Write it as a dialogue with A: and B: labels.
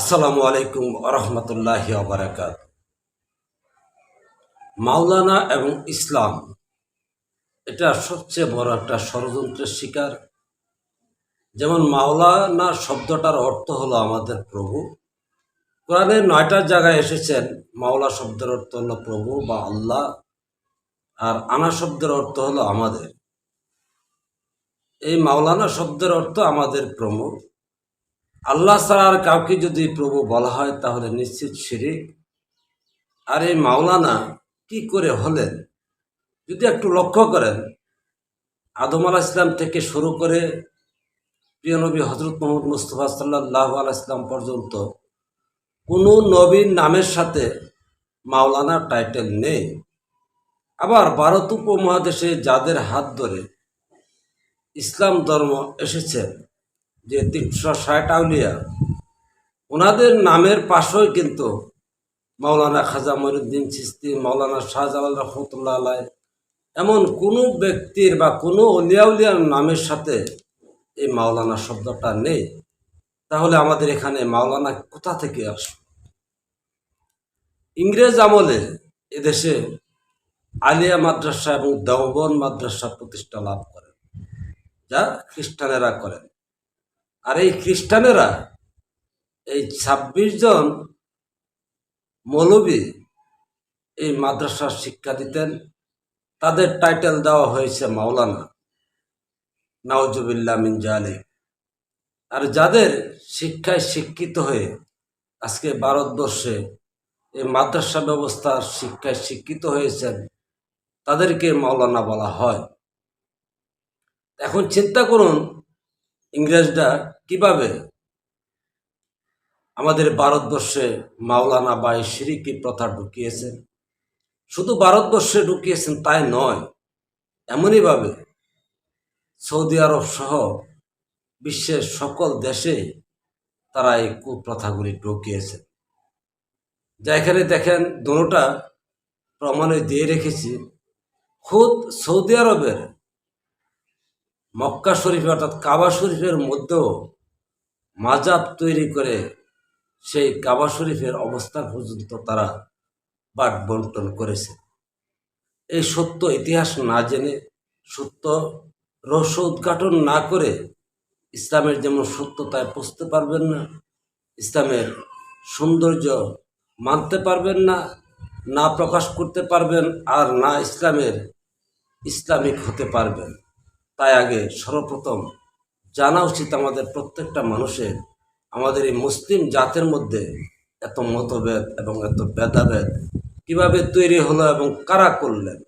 A: আসসালামু আলাইকুম রহমতুল্লাহ বারাকাত মাওলানা এবং ইসলাম, এটা সবচেয়ে বড় একটা ষড়যন্ত্রের শিকার। যেমন মাওলানা শব্দটার অর্থ হলো আমাদের প্রভু। কোরআনের নয়টা জায়গায় এসেছেন, মাওলা শব্দের অর্থ হলো প্রভু বা আল্লাহ, আর আনা শব্দের অর্থ হলো আমাদের। এই মাওলানা শব্দের অর্থ আমাদের প্রভু আল্লাহ ছাড়া কাউকে যদি প্রভু বলা হয়, তাহলে নিশ্চিত শিরিক আর এই মাওলানা, কি করে হলেন? যদি একটু লক্ষ্য করেন, আদম আলাহ ইসলাম থেকে শুরু করে প্রিয় নবী হজরত মোহাম্মদ মুস্তফা সাল্লাহ আলাহ ইসলাম পর্যন্ত কোনো নবীর নামের সাথে মাওলানা টাইটেল নেই। আবার ভারত উপমহাদেশে যাদের হাত ধরে ইসলাম ধর্ম এসেছে যে তিনশো ষাট আউলিয়া। ওনাদের নামের পাশেও কিন্তু মাওলানা খাজা মঈনুদ্দিন চিস্তি মাওলানা শাহজালাল রহমতুল্লাহ আলাই, এমন কোনো ব্যক্তির বা কোনো অলিয়াউলিয়ার নামের সাথে এই মাওলানা শব্দটা নেই। তাহলে আমাদের এখানে মাওলানা কোথা থেকে আসবে? ইংরেজ আমলে এদেশে আলিয়া মাদ্রাসা এবং দেওবন মাদ্রাসা প্রতিষ্ঠা লাভ করেন, যা খ্রিস্টানেরা করেন। আর এই খ্রিস্টানেরা, এই ছাব্বিশ জন মৌলবী এই মাদ্রাসার শিক্ষা দিতেন। তাদের টাইটেল দেওয়া হয়েছে মাওলানা নওজুবিল্লা মিনজালি আর যাদের শিক্ষায় শিক্ষিত হয়ে আজকে ভারতবর্ষে এই মাদ্রাসা ব্যবস্থার শিক্ষায় শিক্ষিত হয়েছেন, তাদেরকে মাওলানা বলা হয়। এখন চিন্তা করুন ইংরেজরা কীভাবে আমাদের ভারতবর্ষে মাওলানা বা সিরিকি প্রথা ঢুকিয়েছেন? শুধু ভারতবর্ষে ঢুকিয়েছেন তাই নয়, এমনইভাবে সৌদি আরব সহ বিশ্বের সকল দেশে তারা এই কুপ্রথাগুলি ঢুকিয়েছেন। যা এখানে দেখেন দুটা প্রমাণে দিয়ে রেখেছি। খুদ সৌদি আরবের মক্কা শরীফ, অর্থাৎ কাবা শরীফের মধ্যেও মাজাব তৈরি করে সেই কাবা শরীফের অবস্থা পর্যন্ত তারা বাট বন্টন করেছে। এই সত্য ইতিহাস না জেনে, সত্য রহস্য উদ্ঘাটন না করে ইসলামের যেমন সত্যতায় পৌঁছতে পারবেন না, ইসলামের সৌন্দর্য মানতে পারবেন না না প্রকাশ করতে পারবেন আর না ইসলামের ইসলামিক হতে পারবেন। তাই আগে সর্বপ্রথম জানা উচিত আমাদের প্রত্যেকটা মানুষের আমাদের এই মুসলিম জাতের মধ্যে এত মতভেদ এবং এত ভেদাভেদ কীভাবে তৈরি হলো এবং কারা করলেন।